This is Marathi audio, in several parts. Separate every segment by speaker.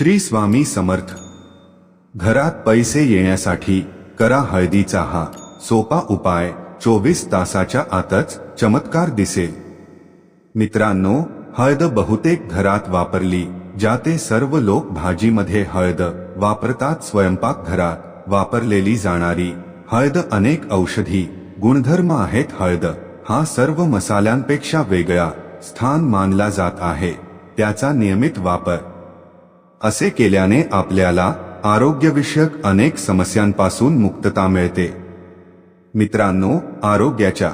Speaker 1: श्री स्वामी समर्थ. घरात पैसे येण्यासाठी करा हळदीचा हा सोपा उपाय चोवीस तासाच्या आतच चमत्कार दिसेल. मित्रांनो हळद बहुतेक घरात वापरली जाते सर्व लोक भाजीमध्ये हळद वापरतात स्वयंपाक घरात वापरलेली जाणारी हळद अनेक औषधी गुणधर्म आहेत हळद. हा सर्व मसाल्यांपेक्षा वेगळा स्थान मानला जात आहे. त्याचा नियमित वापर असे केल्याने आपल्याला आरोग्यविषयक अनेक समस्यांपासून मुक्तता मिळते. मित्रांनो आरोग्याच्या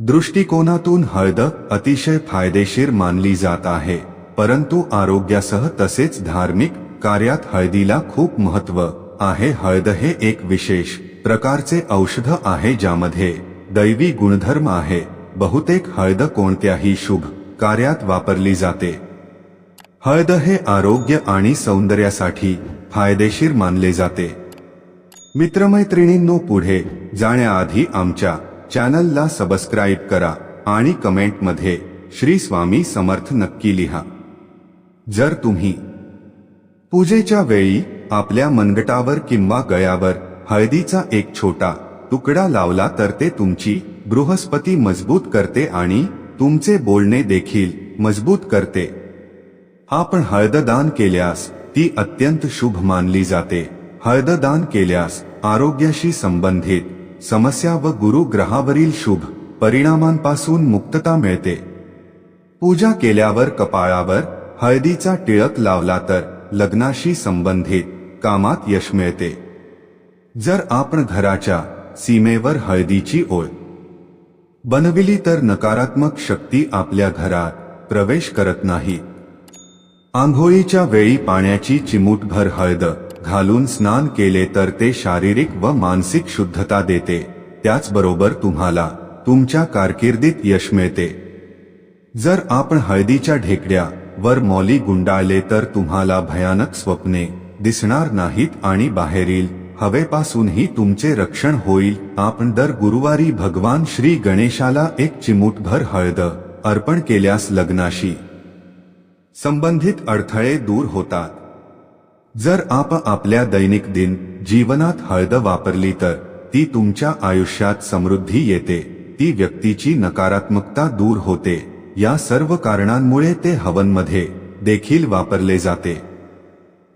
Speaker 1: दृष्टिकोनातून हळद अतिशय फायदेशीर मानली जात आहे परंतु आरोग्यासह तसेच धार्मिक कार्यात हळदीला खूप महत्त्व आहे. हळद हे एक विशेष प्रकारचे औषध आहे ज्यामध्ये दैवी गुणधर्म आहे. बहुतेक हळद कोणत्याही शुभ कार्यात वापरली जाते. हळद हे आरोग्य आणि सौंदर्यासाठी फायदेशीर मानले जाते. मित्रमैत्रिणींनो पुढे जाण्याआधी आमच्या चॅनलला सबस्क्राईब करा आणि कमेंटमध्ये श्री स्वामी समर्थ नक्की लिहा. जर तुम्ही पूजेच्या वेळी आपल्या मनगटावर किंवा गळ्यावर हळदीचा एक छोटा तुकडा लावला तर ते तुमची बृहस्पती मजबूत करते आणि तुमचे बोलणे देखील मजबूत करते. आपण हळददान केल्यास ती अत्यंत शुभ मानली जाते. हळददान केल्यास आरोग्याशी संबंधित समस्या व गुरुग्रहावरील शुभ परिणामांपासून मुक्तता मिळते. पूजा केल्यावर कपाळावर हळदीचा टिळक लावला तर लग्नाशी संबंधित कामात यश मिळते. जर आपण घराच्या सीमेवर हळदीची ओळ बनविली तर नकारात्मक शक्ती आपल्या घरात प्रवेश करत नाही. आंघोळीच्या वेळी पाण्याची चिमूटभर हळद घालून स्नान केले तर ते शारीरिक व मानसिक शुद्धता देते. त्याचबरोबर तुम्हाला तुमच्या कारकिर्दीत यश मिळते. जर आपण हळदीच्या ढेकड्या वर मौली गुंडाळले तर तुम्हाला भयानक स्वप्ने दिसणार नाहीत आणि बाहेरील हवेपासूनही तुमचे रक्षण होईल. आपण दर गुरुवारी भगवान श्री गणेशाला एक चिमूटभर हळद अर्पण केल्यास लग्नाशी संबंधित अडथळे दूर होतात. जर आप आपल्या दैनिक दिन जीवनात हळद वापरली तर ती तुमच्या आयुष्यात समृद्धी येते ती व्यक्तीची नकारात्मकता दूर होते. या सर्व कारणांमुळे ते हवनमध्ये देखील वापरले जाते.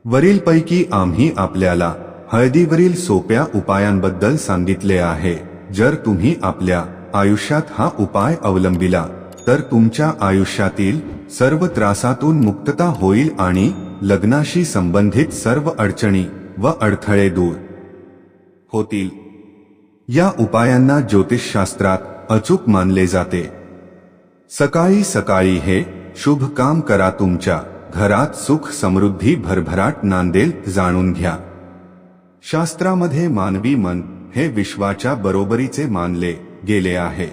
Speaker 1: वरीलपैकी आम्ही आपल्याला हळदीवरील सोप्या उपायांबद्दल सांगितले आहे. जर तुम्ही आपल्या आयुष्यात हा उपाय अवलंबिला तर तुमच्या आयुष्यातील सर्व त्रासातून मुक्तता होईल आणि लग्नाशी संबंधित सर्व अडचणी व अडथळे दूर होतील. या उपायांना ज्योतिषशास्त्रात अचूक मानले जाते. सकाळी सकाळी हे शुभ काम करा तुमच्या घरात सुख समृद्धी भरभराट नांदेल जाणून घ्या. शास्त्रामध्ये मानवी मन हे विश्वाच्या बरोबरीचे मानले गेले आहे.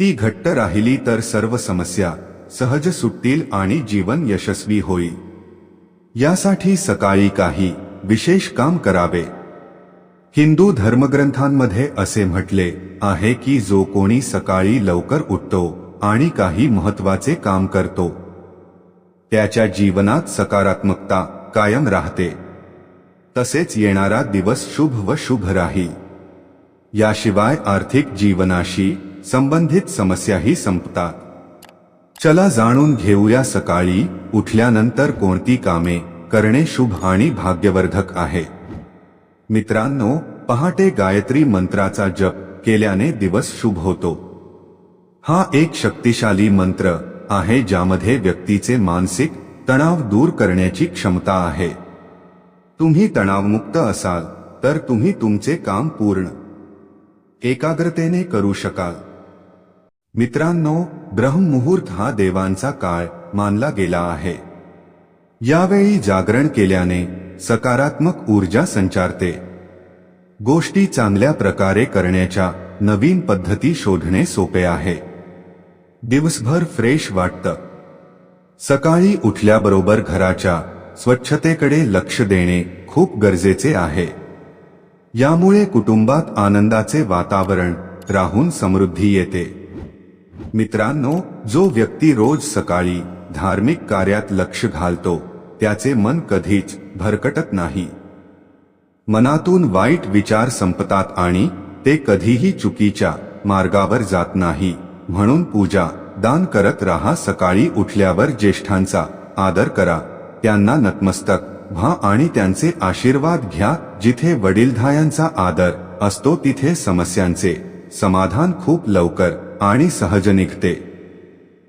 Speaker 1: ती घट्ट राहिली तर सर्व समस्या सहज सुटतील आणि जीवन यशस्वी होईल. यासाठी सकाळी काही विशेष काम करावे. हिंदू धर्मग्रंथांमध्ये असे म्हटले आहे की जो कोणी सकाळी लवकर उठतो आणि काही महत्त्वाचे काम करतो त्याच्या जीवनात सकारात्मकता कायम राहते. तसेच येणारा दिवस शुभ व शुभ राहील. याशिवाय आर्थिक जीवनाशी संबंधित समस्याही संपतात. चला जाणून घेऊया सकाळी उठल्यानंतर कोणती कामे करणे शुभ आणि भाग्यवर्धक आहे. मित्रांनो पहाटे गायत्री मंत्राचा जप केल्याने दिवस शुभ होतो. हा एक शक्तिशाली मंत्र आहे ज्यामध्ये व्यक्तीचे मानसिक तणाव दूर करण्याची क्षमता आहे. तुम्ही तणावमुक्त असाल तर तुम्ही तुमचे काम पूर्ण एकाग्रतेने करू शकाल. मित्रांनो ब्रह्ममुहूर्त हा देवांचा काळ मानला गेला आहे. यावेळी जागरण केल्याने सकारात्मक ऊर्जा संचारते. गोष्टी चांगल्या प्रकारे करण्याच्या नवीन पद्धती शोधणे सोपे आहे. दिवसभर फ्रेश वाटतं. सकाळी उठल्याबरोबर घराच्या स्वच्छतेकडे लक्ष देणे खूप गरजेचे आहे. यामुळे कुटुंबात आनंदाचे वातावरण राहून समृद्धी येते. मित्रांनो जो व्यक्ती रोज सकाळी धार्मिक कार्यात लक्ष घालतो त्याचे मन कधीच भरकटत नाही. मनातून वाईट विचार संपतात आणि ते कधीही चुकीच्या मार्गावर जात नाही. म्हणून पूजा दान करत राहा सकाळी उठल्यावर ज्येष्ठांचा आदर करा. त्यांना नतमस्तक व्हा आणि त्यांचे आशीर्वाद घ्या. जिथे वडीलधायांचा आदर असतो तिथे समस्यांचे समाधान खूप लवकर आणि सहज निघते.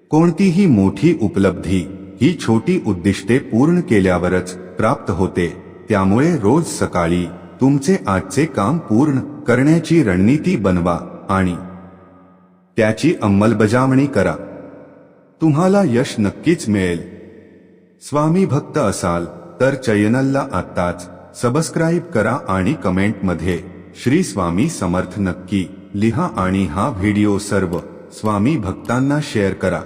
Speaker 1: कोणतीही मोठी उपलब्धी ही छोटी उद्दिष्टे पूर्ण केल्यावरच प्राप्त होते. त्यामुळे रोज सकाळी तुमचे आजचे काम पूर्ण करण्याची रणनीती बनवा आणि त्याची अंमलबजावणी करा. तुम्हाला यश नक्कीच मिळेल. स्वामी भक्त असाल तर चॅनलला आत्ताच सबस्क्राईब करा आणि कमेंटमध्ये श्री स्वामी समर्थ नक्की. लिहा आणि हा व्हिडिओ सर्व स्वामी भक्तांना शेअर करा.